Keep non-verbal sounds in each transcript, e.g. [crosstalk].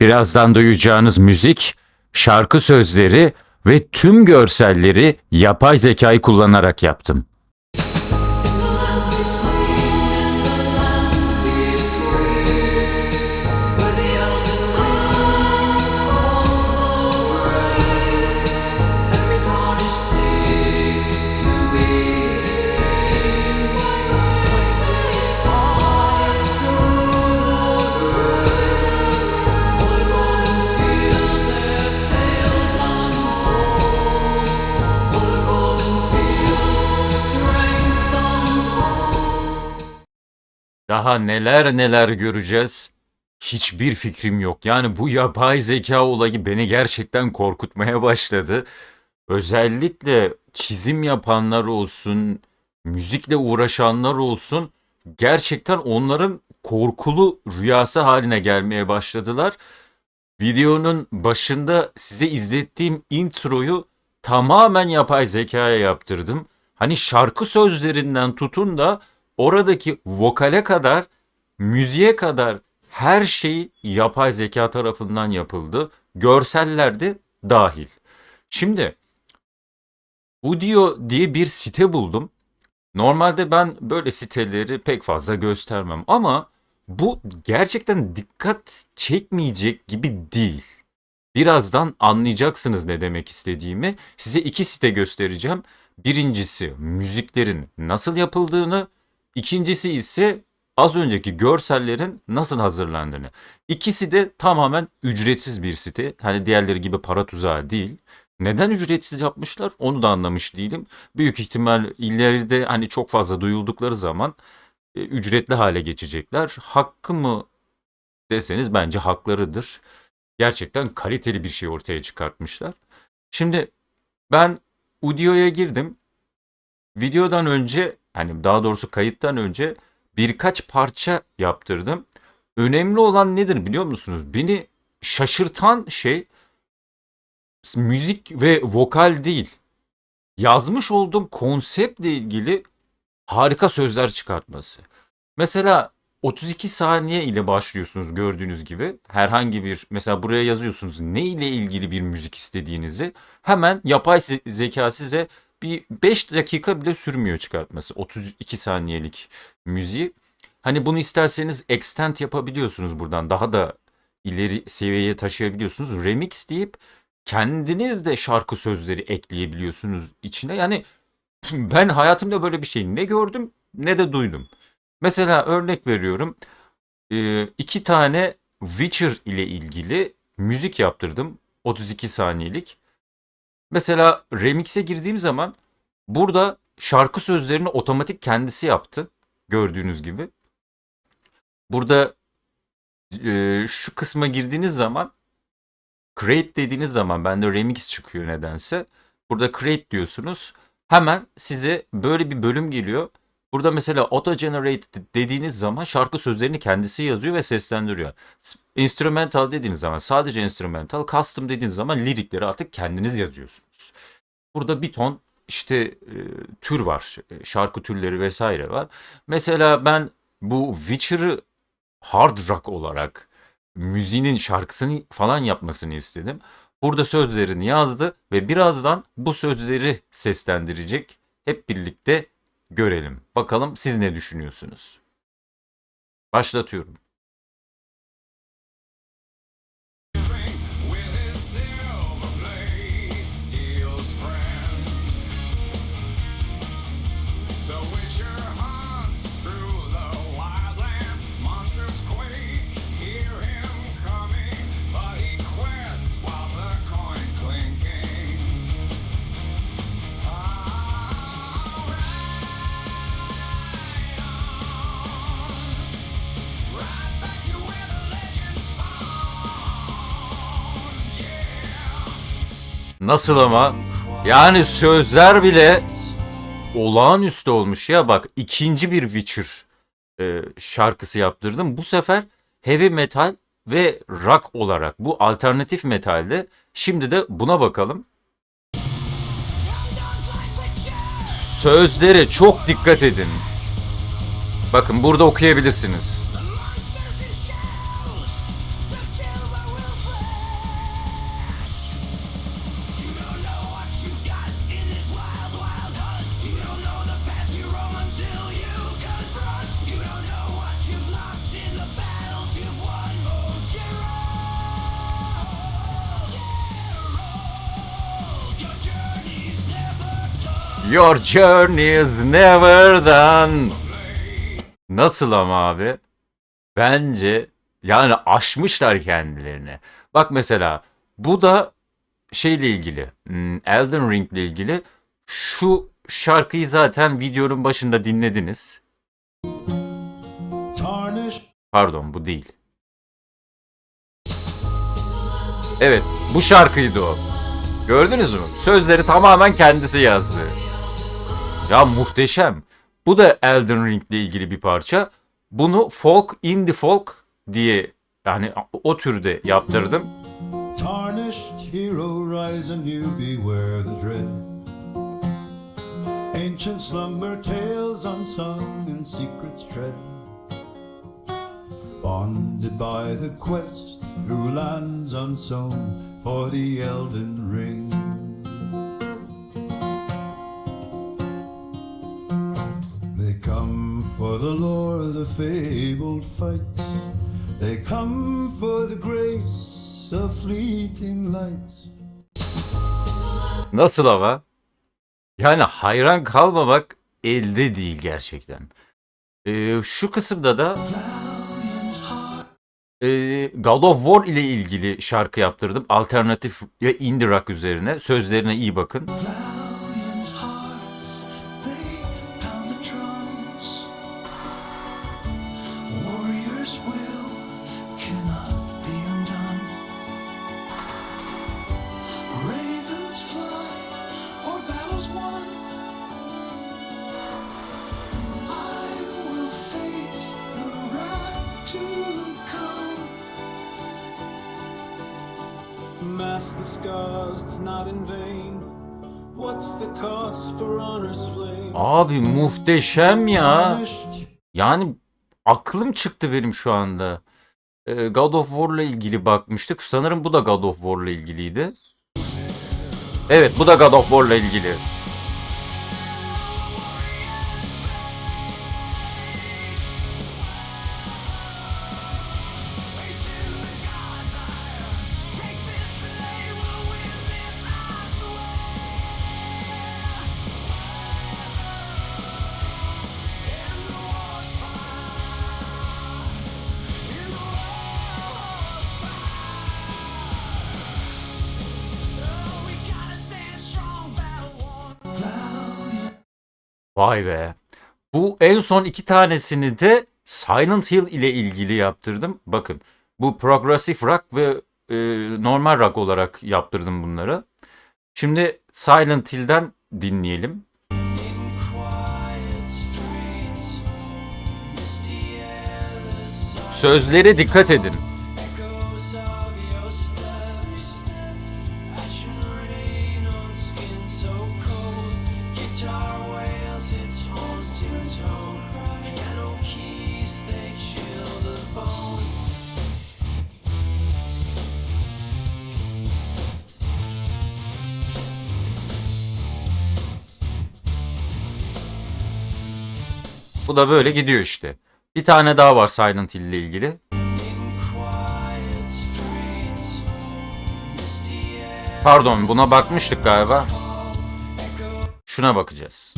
Birazdan duyacağınız müzik, şarkı sözleri ve tüm görselleri yapay zekayı kullanarak yaptım. Daha neler neler göreceğiz. Hiçbir fikrim yok. Yani bu yapay zeka olayı beni gerçekten korkutmaya başladı. Özellikle çizim yapanlar olsun, müzikle uğraşanlar olsun gerçekten onların korkulu rüyası haline gelmeye başladılar. Videonun başında size izlettiğim introyu tamamen yapay zekaya yaptırdım. Hani şarkı sözlerinden tutun da oradaki vokale kadar, müziğe kadar her şey yapay zeka tarafından yapıldı. Görseller de dahil. Şimdi Udio diye bir site buldum. Normalde ben böyle siteleri pek fazla göstermem ama bu gerçekten dikkat çekmeyecek gibi değil. Birazdan anlayacaksınız ne demek istediğimi. Size iki site göstereceğim. Birincisi müziklerin nasıl yapıldığını, ikincisi ise az önceki görsellerin nasıl hazırlandığını. İkisi de tamamen ücretsiz bir site. Hani diğerleri gibi para tuzağı değil. Neden ücretsiz yapmışlar onu da anlamış değilim. Büyük ihtimal ileride hani çok fazla duyuldukları zaman e, ücretli hale geçecekler. Hakkı mı deseniz bence haklarıdır. Gerçekten kaliteli bir şey ortaya çıkartmışlar. Şimdi ben Udio'ya girdim. Videodan önce hani daha doğrusu kayıttan önce birkaç parça yaptırdım. Önemli olan nedir biliyor musunuz? Beni şaşırtan şey müzik ve vokal değil. Yazmış olduğum konseptle ilgili harika sözler çıkartması. Mesela 32 saniye ile başlıyorsunuz gördüğünüz gibi. Herhangi bir mesela buraya yazıyorsunuz ne ile ilgili bir müzik istediğinizi. Hemen yapay ze- zeka size bir 5 dakika bile sürmüyor çıkartması. 32 saniyelik müziği. Hani bunu isterseniz extend yapabiliyorsunuz buradan. Daha da ileri seviyeye taşıyabiliyorsunuz. Remix deyip kendiniz de şarkı sözleri ekleyebiliyorsunuz içine. Yani [laughs] ben hayatımda böyle bir şey ne gördüm ne de duydum. Mesela örnek veriyorum. Ee, iki tane Witcher ile ilgili müzik yaptırdım. 32 saniyelik. Mesela remix'e girdiğim zaman burada şarkı sözlerini otomatik kendisi yaptı. Gördüğünüz gibi. Burada e, şu kısma girdiğiniz zaman create dediğiniz zaman bende remix çıkıyor nedense. Burada create diyorsunuz. Hemen size böyle bir bölüm geliyor. Burada mesela auto generate dediğiniz zaman şarkı sözlerini kendisi yazıyor ve seslendiriyor. Instrumental dediğiniz zaman sadece instrumental, custom dediğiniz zaman lirikleri artık kendiniz yazıyorsunuz. Burada bir ton işte e, tür var, e, şarkı türleri vesaire var. Mesela ben bu Witcher'ı hard rock olarak müziğinin şarkısını falan yapmasını istedim. Burada sözlerini yazdı ve birazdan bu sözleri seslendirecek. Hep birlikte görelim. Bakalım siz ne düşünüyorsunuz? Başlatıyorum. Nasıl ama? Yani sözler bile olağanüstü olmuş ya bak ikinci bir Witcher e, şarkısı yaptırdım. Bu sefer heavy metal ve rock olarak bu alternatif metalde. Şimdi de buna bakalım. Sözlere çok dikkat edin. Bakın burada okuyabilirsiniz. Your journey is never done. Nasıl ama abi? Bence yani aşmışlar kendilerini. Bak mesela bu da şeyle ilgili. hmm, Elden Ring ile ilgili. Şu şarkıyı zaten videonun başında dinlediniz. Pardon bu değil. Evet bu şarkıydı o. Gördünüz mü? Sözleri tamamen kendisi yazdı. Ya muhteşem. Bu da Elden Ring ile ilgili bir parça. Bunu folk, indie folk diye yani o türde yaptırdım. Tarnished hero rise anew, beware the dread. Ancient slumber tales unsung and secrets tread. Bonded by the quest through lands unsown for the Elden Ring. The lore, the fabled fights. They come for the grace of fleeting lights. Nasıl ama? Yani hayran kalmamak elde değil gerçekten. Ee, şu kısımda da e, God of War ile ilgili şarkı yaptırdım. Alternatif ve indie rock üzerine. Sözlerine iyi bakın. Mask the scars, it's not in vain. What's the cost for honor's flame? Abi muhteşem ya. Yani aklım çıktı benim şu anda. Ee, God of War'la ilgili bakmıştık. Sanırım bu da God of War'la ilgiliydi. Evet bu da God of War'la ilgili. Vay be. Bu en son iki tanesini de Silent Hill ile ilgili yaptırdım. Bakın bu progressive rock ve e, normal rock olarak yaptırdım bunları. Şimdi Silent Hill'den dinleyelim. Sözlere dikkat edin. Da böyle gidiyor işte. Bir tane daha var Silent Hill ile ilgili. Pardon buna bakmıştık galiba. Şuna bakacağız.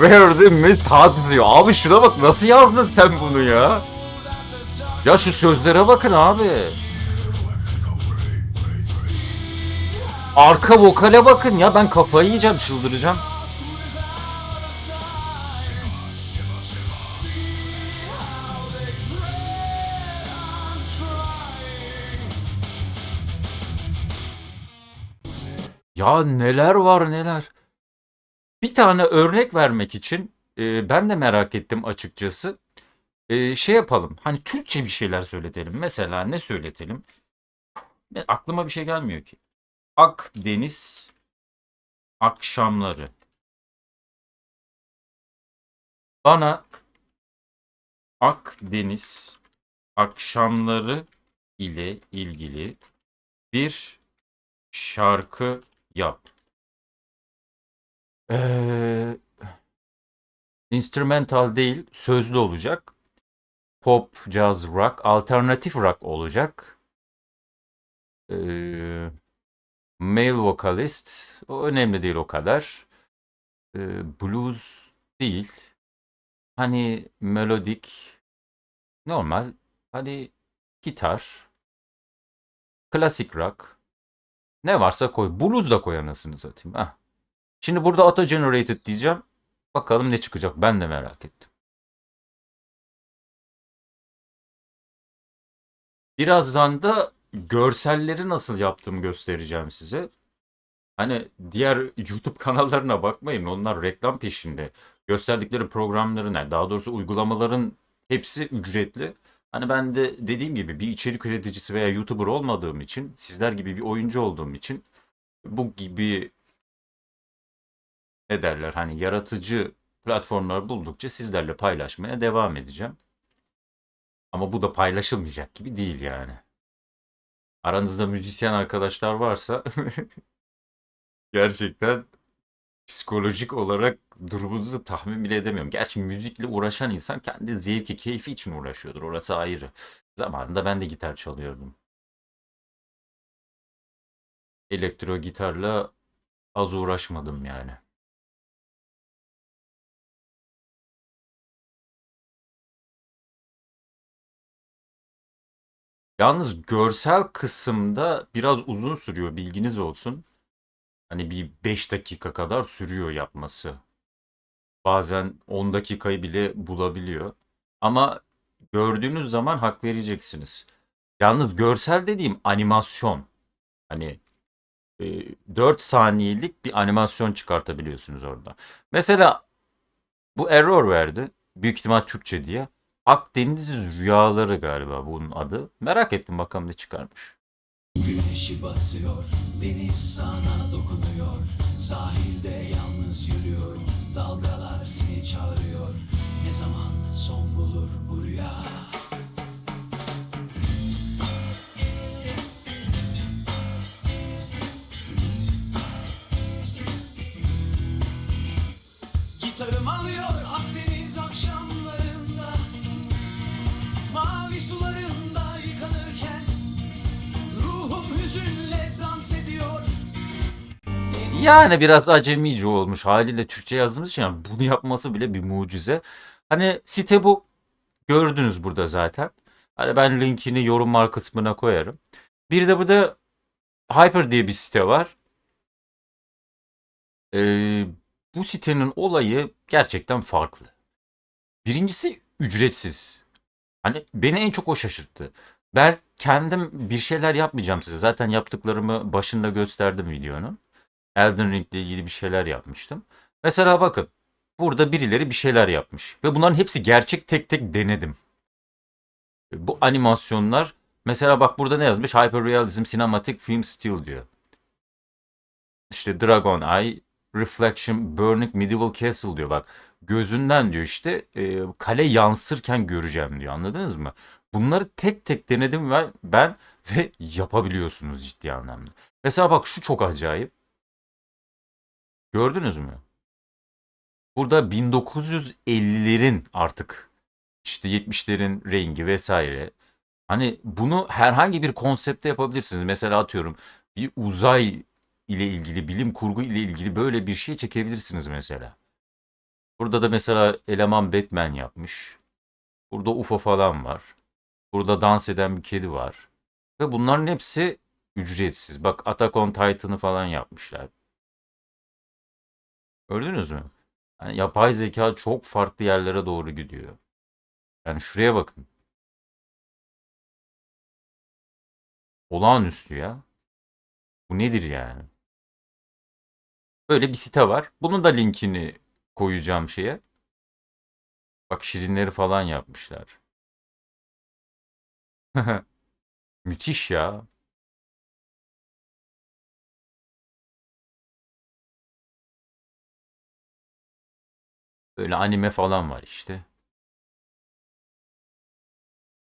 Where the mist hugs you. Abi şuna bak nasıl yazdın sen bunu ya? Ya şu sözlere bakın abi. Arka vokale bakın ya ben kafayı yiyeceğim çıldıracağım. Ya neler var neler. Bir tane örnek vermek için e, ben de merak ettim açıkçası. E, şey yapalım. Hani Türkçe bir şeyler söyletelim. Mesela ne söyletelim? Aklıma bir şey gelmiyor ki. Akdeniz akşamları. Bana Akdeniz akşamları ile ilgili bir şarkı yap. Ee, instrumental değil, sözlü olacak. Pop, jazz, rock, alternatif rock olacak. Ee, male vocalist. O önemli değil o kadar. Ee, blues değil. Hani melodik. Normal. Hani gitar. Klasik rock. Ne varsa koy. Blues da koy anasını satayım. Heh. Şimdi burada auto generated diyeceğim. Bakalım ne çıkacak. Ben de merak ettim. Birazdan da görselleri nasıl yaptığımı göstereceğim size. Hani diğer YouTube kanallarına bakmayın. Onlar reklam peşinde. Gösterdikleri programların, yani daha doğrusu uygulamaların hepsi ücretli. Hani ben de dediğim gibi bir içerik üreticisi veya YouTuber olmadığım için, sizler gibi bir oyuncu olduğum için bu gibi ne derler hani yaratıcı platformlar buldukça sizlerle paylaşmaya devam edeceğim. Ama bu da paylaşılmayacak gibi değil yani. Aranızda müzisyen arkadaşlar varsa [laughs] gerçekten psikolojik olarak durumunuzu tahmin bile edemiyorum. Gerçi müzikle uğraşan insan kendi zevki, keyfi için uğraşıyordur. Orası ayrı. Zamanında ben de gitar çalıyordum. Elektro gitarla az uğraşmadım yani. Yalnız görsel kısımda biraz uzun sürüyor bilginiz olsun. Hani bir 5 dakika kadar sürüyor yapması. Bazen 10 dakikayı bile bulabiliyor. Ama gördüğünüz zaman hak vereceksiniz. Yalnız görsel dediğim animasyon. Hani e, 4 saniyelik bir animasyon çıkartabiliyorsunuz orada. Mesela bu error verdi. Büyük ihtimal Türkçe diye. Akdeniz Rüyaları galiba bunun adı. Merak ettim bakalım ne çıkarmış. Güneşi batıyor, deniz sana dokunuyor. Sahilde yalnız yürüyor, dalgalar seni çağırıyor. Ne zaman son bulur bu rüya? Yani biraz acemice olmuş haliyle Türkçe yazdığımız için yani bunu yapması bile bir mucize. Hani site bu. Gördünüz burada zaten. Hani ben linkini yorumlar kısmına koyarım. Bir de burada Hyper diye bir site var. Ee, bu sitenin olayı gerçekten farklı. Birincisi ücretsiz. Hani beni en çok o şaşırttı. Ben kendim bir şeyler yapmayacağım size. Zaten yaptıklarımı başında gösterdim videonun. Elden Ring ile ilgili bir şeyler yapmıştım. Mesela bakın. Burada birileri bir şeyler yapmış. Ve bunların hepsi gerçek tek tek denedim. Bu animasyonlar mesela bak burada ne yazmış? Hyperrealism Cinematic Film Still diyor. İşte Dragon Eye, Reflection, Burning Medieval Castle diyor bak. Gözünden diyor işte e, kale yansırken göreceğim diyor anladınız mı? Bunları tek tek denedim ben, ben ve yapabiliyorsunuz ciddi anlamda. Mesela bak şu çok acayip. Gördünüz mü? Burada 1950'lerin artık işte 70'lerin rengi vesaire. Hani bunu herhangi bir konsepte yapabilirsiniz. Mesela atıyorum bir uzay ile ilgili, bilim kurgu ile ilgili böyle bir şey çekebilirsiniz mesela. Burada da mesela eleman Batman yapmış. Burada UFO falan var. Burada dans eden bir kedi var. Ve bunların hepsi ücretsiz. Bak Attack on Titan'ı falan yapmışlar. Gördünüz mü? Yani yapay zeka çok farklı yerlere doğru gidiyor. Yani şuraya bakın. Olağanüstü ya. Bu nedir yani? Böyle bir site var. Bunun da linkini koyacağım şeye. Bak şirinleri falan yapmışlar. [laughs] Müthiş ya. Böyle anime falan var işte.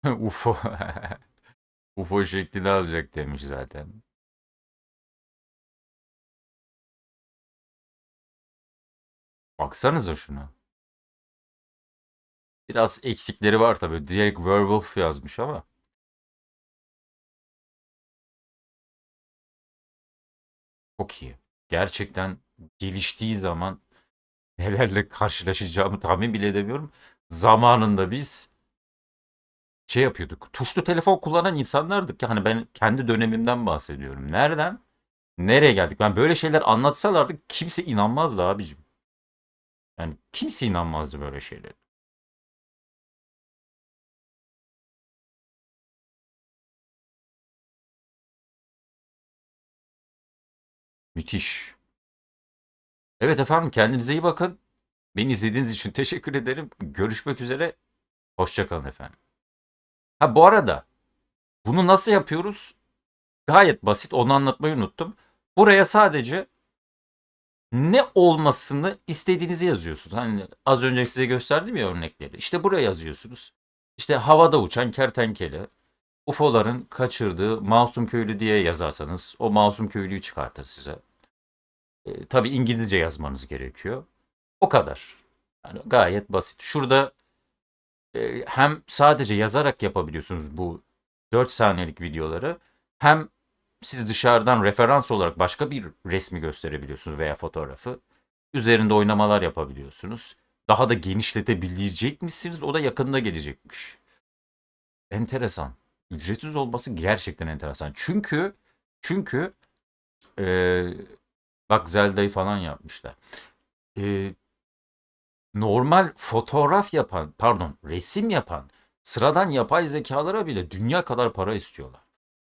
[laughs] UFO. [laughs] UFO şeklini alacak demiş zaten. Baksanıza şuna. Biraz eksikleri var tabii. Direkt Werewolf yazmış ama. Çok iyi. Gerçekten geliştiği zaman nelerle karşılaşacağımı tahmin bile edemiyorum. Zamanında biz şey yapıyorduk. Tuşlu telefon kullanan insanlardık. Yani ben kendi dönemimden bahsediyorum. Nereden? Nereye geldik? Ben böyle şeyler anlatsalardı kimse inanmazdı abicim. Yani kimse inanmazdı böyle şeylere. Müthiş. Evet efendim kendinize iyi bakın. Beni izlediğiniz için teşekkür ederim. Görüşmek üzere. Hoşçakalın efendim. Ha bu arada bunu nasıl yapıyoruz? Gayet basit. Onu anlatmayı unuttum. Buraya sadece ne olmasını istediğinizi yazıyorsunuz. Hani az önce size gösterdim ya örnekleri. İşte buraya yazıyorsunuz. İşte havada uçan kertenkele, UFO'ların kaçırdığı masum köylü diye yazarsanız o masum köylüyü çıkartır size. E, tabii İngilizce yazmanız gerekiyor. O kadar. Yani gayet basit. Şurada e, hem sadece yazarak yapabiliyorsunuz bu 4 saniyelik videoları hem siz dışarıdan referans olarak başka bir resmi gösterebiliyorsunuz veya fotoğrafı. Üzerinde oynamalar yapabiliyorsunuz. Daha da genişletebilecek misiniz? O da yakında gelecekmiş. Enteresan. Ücretsiz olması gerçekten enteresan. Çünkü çünkü eee, bak Zelda'yı falan yapmışlar. Eee, normal fotoğraf yapan, pardon, resim yapan sıradan yapay zekalara bile dünya kadar para istiyorlar.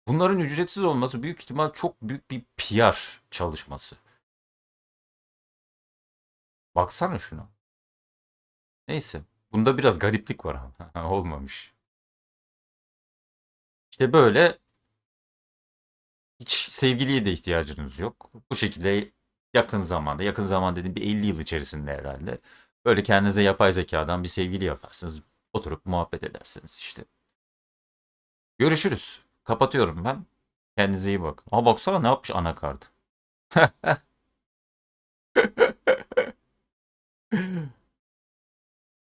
Bunların ücretsiz olması büyük ihtimal çok büyük bir PR çalışması. Baksana şuna. Neyse. Bunda biraz gariplik var ama. [laughs] Olmamış. İşte böyle hiç sevgiliye de ihtiyacınız yok. Bu şekilde yakın zamanda, yakın zaman dediğim bir 50 yıl içerisinde herhalde. Böyle kendinize yapay zekadan bir sevgili yaparsınız. Oturup muhabbet edersiniz işte. Görüşürüz. Kapatıyorum ben. Kendinize iyi bakın. Aa baksana ne yapmış anakart. [laughs]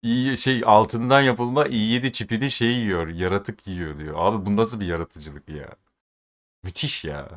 İyi şey altından yapılma i7 çipini şey yiyor. Yaratık yiyor diyor. Abi bu nasıl bir yaratıcılık ya? Müthiş ya.